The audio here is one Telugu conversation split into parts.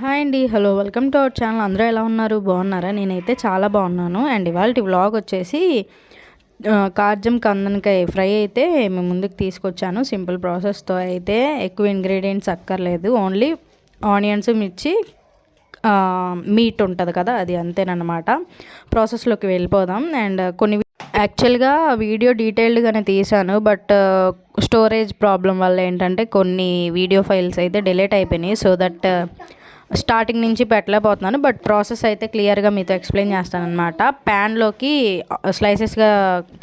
హాయ్ అండి hello welcome to our channel. అందరూ ఎలా ఉన్నారు? బాగున్నారా? నేనైతే చాలా బాగున్నాను. అండ్ ఇవాళ వ్లాగ్ వచ్చేసి కార్జం కందనకాయ ఫ్రై అయితే మేము ముందుకు తీసుకొచ్చాను. సింపుల్ ప్రాసెస్తో అయితే ఎక్కువ ఇంగ్రీడియంట్స్ అక్కర్లేదు. ఓన్లీ ఆనియన్స్ మిర్చి మీట్ ఉంటుంది కదా అది అంతేనమాట ప్రాసెస్లోకి వెళ్ళిపోదాం. అండ్ కొన్ని యాక్చువల్గా వీడియో డీటెయిల్డ్గానే తీసాను బట్ స్టోరేజ్ ప్రాబ్లం వల్ల ఏంటంటే కొన్ని వీడియో ఫైల్స్ అయితే డిలీట్ అయిపోయినాయి. సో దట్ స్టార్టింగ్ నుంచి పెట్టలేకపోతున్నాను బట్ ప్రాసెస్ అయితే క్లియర్గా మీతో ఎక్స్ప్లెయిన్ చేస్తాను అనమాట ప్యాన్లోకి స్లైసెస్గా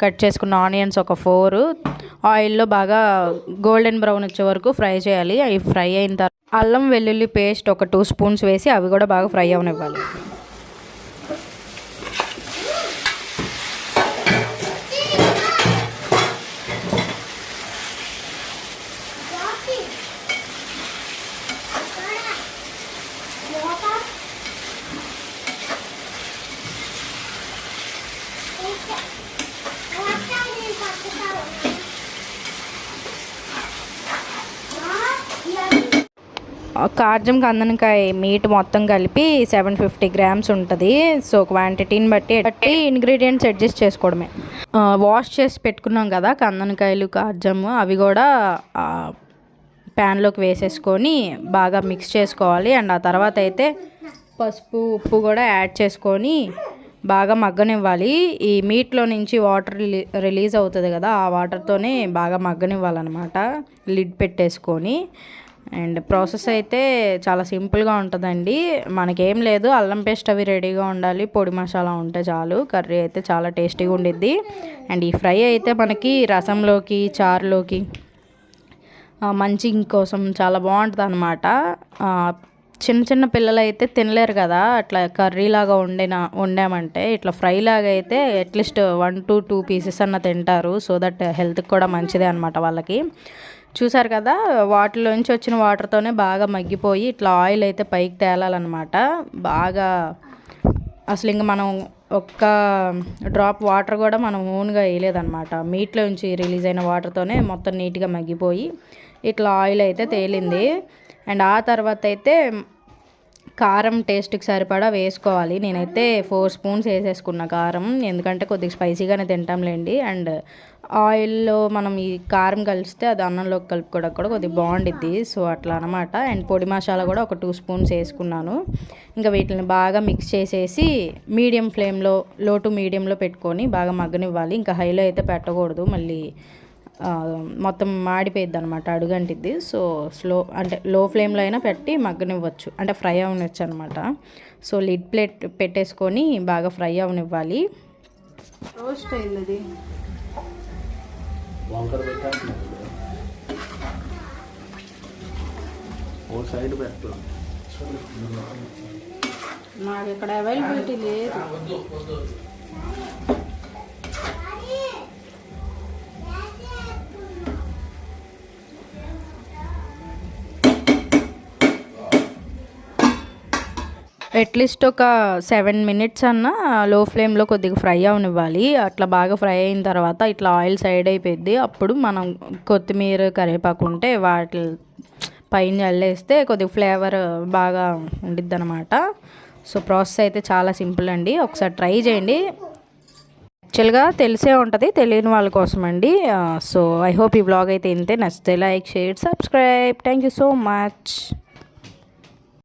కట్ చేసుకున్న ఆనియన్స్ ఒక ఫోర్ ఆయిల్లో బాగా గోల్డెన్ బ్రౌన్ వచ్చే వరకు ఫ్రై చేయాలి. అవి ఫ్రై అయిన తర్వాత అల్లం వెల్లుల్లి పేస్ట్ ఒక టూ స్పూన్స్ వేసి అవి కూడా బాగా ఫ్రై అవనివ్వాలి. కార్జం కందనకాయ మీట్ మొత్తం కలిపి సెవెన్ ఫిఫ్టీ గ్రామ్స్ ఉంటుంది. సో క్వాంటిటీని బట్టి బట్టి ఇంగ్రీడియంట్స్ అడ్జస్ట్ చేసుకోవడమే. వాష్ చేసి పెట్టుకున్నాం కదా కందనకాయలు కార్జము అవి కూడా ప్యాన్లోకి వేసేసుకొని బాగా మిక్స్ చేసుకోవాలి. అండ్ ఆ తర్వాత అయితే పసుపు ఉప్పు కూడా యాడ్ చేసుకొని బాగా మగ్గనివ్వాలి. ఈ మీట్లో నుంచి వాటర్ రిలీ రిలీజ్ అవుతుంది కదా ఆ వాటర్తోనే బాగా మగ్గనివ్వాలన్నమాట. లిడ్ పెట్టేసుకొని. అండ్ ప్రాసెస్ అయితే చాలా సింపుల్గా ఉంటుందండి. మనకేం లేదు అల్లం పేస్ట్ అవి రెడీగా ఉండాలి. పొడి మసాలా ఉంటే చాలు కర్రీ అయితే చాలా టేస్టీగా ఉండిద్ది. అండ్ ఈ ఫ్రై అయితే మనకి రసంలోకి చారులోకి మంచి కోసం చాలా బాగుంటుంది అనమాట చిన్న చిన్న పిల్లలు అయితే తినలేరు కదా. అట్లా కర్రీ లాగా వండిన వండామంటే ఇట్లా ఫ్రై లాగా అయితే at least one to two pieces అన్న తింటారు. సో దట్ హెల్త్కి కూడా మంచిదే అనమాట వాళ్ళకి. చూసారు కదా వాటిలోంచి వచ్చిన వాటర్తోనే బాగా మగ్గిపోయి ఇట్లా ఆయిల్ అయితే పైకి తేలాలన్నమాట. బాగా అసలు ఇంక మనం ఒక్క డ్రాప్ వాటర్ కూడా మనం ఓన్గా వేయలేదన్నమాట. మీట్లోంచి రిలీజ్ అయిన వాటర్తోనే మొత్తం నీట్గా మగ్గిపోయి ఇట్లా ఆయిల్ అయితే తేలింది. అండ్ ఆ తర్వాత అయితే కారం టేస్ట్కి సరిపడా వేసుకోవాలి. నేనైతే ఫోర్ స్పూన్స్ వేసేసుకున్న కారం. ఎందుకంటే కొద్దిగా స్పైసీగానే తింటాంలేండి. అండ్ ఆయిల్లో మనం ఈ కారం కలిస్తే అది అన్నంలోకి కలుపుకోవడానికి కూడా కొద్దిగా బాగుండిద్ది. సో అట్లా అనమాట అండ్ పొడి మసాలా కూడా ఒక టూ స్పూన్స్ వేసుకున్నాను. ఇంకా వీటిని బాగా మిక్స్ చేసేసి మీడియం ఫ్లేమ్లో లో టు మీడియంలో పెట్టుకొని బాగా మగ్గనివ్వాలి. ఇంకా హైలో అయితే పెట్టకూడదు. మళ్ళీ మొత్తం మాడిపోయిద్ది అనమాట అడుగంటిద్ది. సో స్లో అంటే లో ఫ్లేమ్లో అయినా పెట్టి మగ్గనివ్వచ్చు. అంటే ఫ్రై అవనివ్వచ్చు అనమాట సో లిడ్ ప్లేట్ పెట్టేసుకొని బాగా ఫ్రై అవనివ్వాలి. రోస్ట్ అయింది సైడ్ నాకు ఇక్కడ అవైలబిలిటీ లేదు. అట్లీస్ట్ ఒక సెవెన్ మినిట్స్ అన్న లో ఫ్లేమ్లో కొద్దిగా ఫ్రై అవనివ్వాలి. అట్లా బాగా ఫ్రై అయిన తర్వాత ఇట్లా ఆయిల్ సైడ్ అయిపోయింది అప్పుడు మనం కొత్తిమీర కరివేపాకు ఉంటే వాటి పైన చల్లేస్తే కొద్దిగా ఫ్లేవర్ బాగా ఉండిద్ది అనమాట సో ప్రాసెస్ అయితే చాలా సింపుల్ అండి. ఒకసారి ట్రై చేయండి. యాక్చువల్గా తెలిసే ఉంటుంది తెలియని వాళ్ళ కోసం అండి. సో ఐ హోప్ ఈ బ్లాగ్ అయితే ఇంతే. నచ్చితే like share subscribe. Thank you so much.